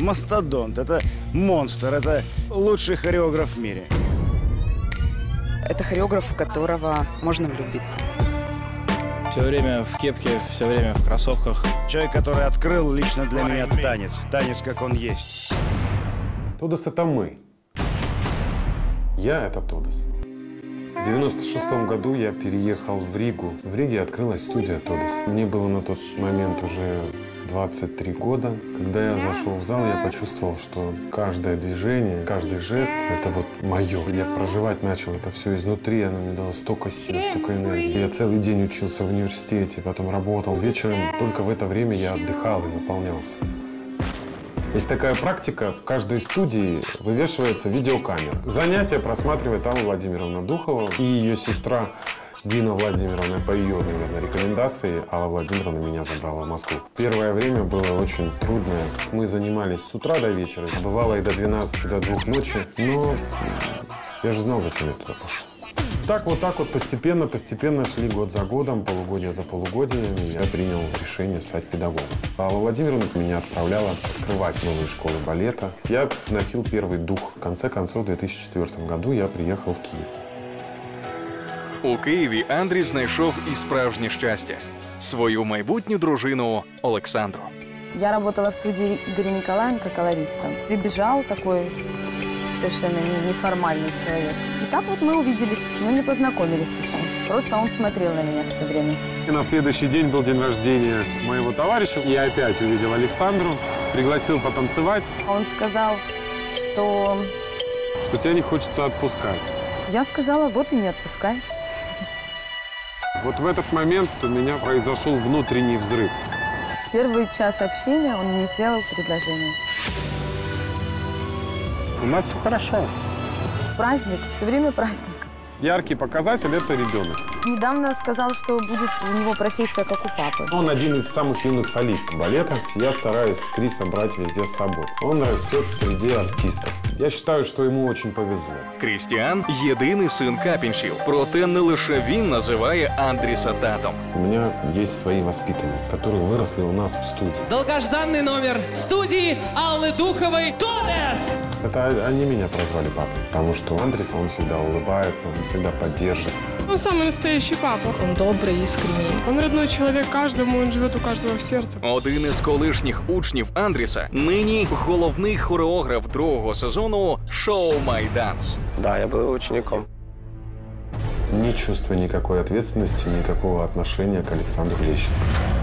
мастодонт, это монстр, это лучший хореограф в мире. Это хореограф, в которого можно влюбиться. Все время в кепке, все время в кроссовках. Человек, который открыл лично для меня танец. Танец, как он есть. Тодос — это мы. Я — это Тодос. В 96 году я переехал в Ригу. В Риге открылась студия Тодос. Мне было на тот момент уже 23 года. Когда я зашел в зал, я почувствовал, что каждое движение, каждый жест – это вот мое. Я проживать начал это все изнутри, оно мне дало столько сил, столько энергии. Я целый день учился в университете, потом работал. Вечером только в это время я отдыхал и наполнялся. Есть такая практика, в каждой студии вывешивается видеокамера. Занятия просматривает Алла Владимировна Духова и ее сестра Дина Владимировна, по ее, наверное, рекомендации, Алла Владимировна меня забрала в Москву. Первое время было очень трудное. Мы занимались с утра до вечера, бывало и до 12, до 2 ночи, но я же знал, зачем я туда пошел. Так вот так вот постепенно, постепенно шли год за годом, полугодие за полугодиями. Я принял решение стать педагогом. Алла Владимировна меня отправляла открывать новые школы балета. Я носил первый дух. В конце концов, в 2004 году я приехал в Киев. У Києві Андрій знайшов і справжнє щастя свою майбутню дружину Олександру. Я работала в студии Игоря Николаенко колористом. Прибежал такой совершенно не- неформальный человек. И так вот мы увиделись, но не познакомились еще. Просто он смотрел на меня все время. И на следующий день был день рождения моего товарища. Я опять увидел Александру, пригласил потанцевать, А Он сказал, что... что тебя не хочется отпускать. Я сказала, вот и не отпускай. Вот в этот момент у меня произошел внутренний взрыв. Первый час общения он мне сделал предложение. У нас все хорошо. Праздник, все время праздник. Яркий показатель – это ребенок Недавно сказал, что будет у него профессия, как у папы. Он один из самых юных солистов балета. Я стараюсь Криса брать везде с собой. Он растет в среде артистов. Я считаю, что ему очень повезло. Крістіан єдиний син капіншів, проте не лише він називає Андріса татом. У меня есть свои воспитанники, которые выросли у нас в студии. Долгожданный номер студии Аллы Духовой «Тодес». Это они меня прозвали папой, потому что Андрес, он всегда улыбается, он всегда поддержит. Он самый настоящий папа. Он добрый, искренний. Он родной человек каждому, он живет у каждого в сердце. Один із колишніх учнів Андріса, нині головний хореограф другого сезону шоу Майданс. Да, я был учеником. Не чувствую никакой ответственности, никакого отношения к Александру Лещенко.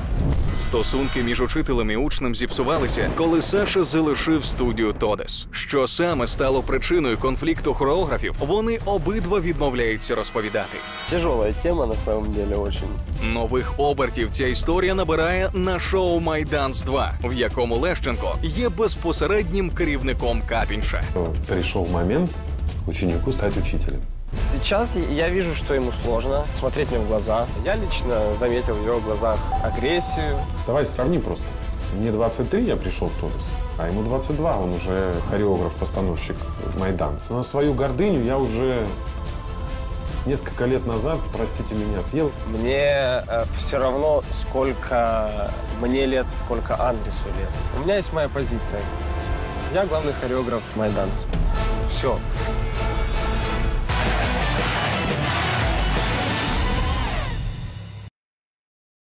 Стосунки між учителем і учнем зіпсувалися, коли Саша залишив студію Тодес. Що саме стало причиною конфлікту хореографів, вони обидва відмовляються розповідати. Тяжелая тема на самом деле очень. Нових обертів ця історія набирає на шоу Майданс 2, в якому Лещенко є безпосереднім керівником Капінша. Пришел момент ученику стать учителем. Сейчас я вижу, что ему сложно смотреть мне в глаза. Я лично заметил в его глазах агрессию. Давай сравним просто. Мне 23, я пришел в Тодос, а ему 22, он уже хореограф-постановщик Майданс. Но свою гордыню я уже несколько лет назад, простите меня, съел. Мне все равно, сколько мне лет, сколько Андресу лет. У меня есть моя позиция. Я главный хореограф Майданс. Все.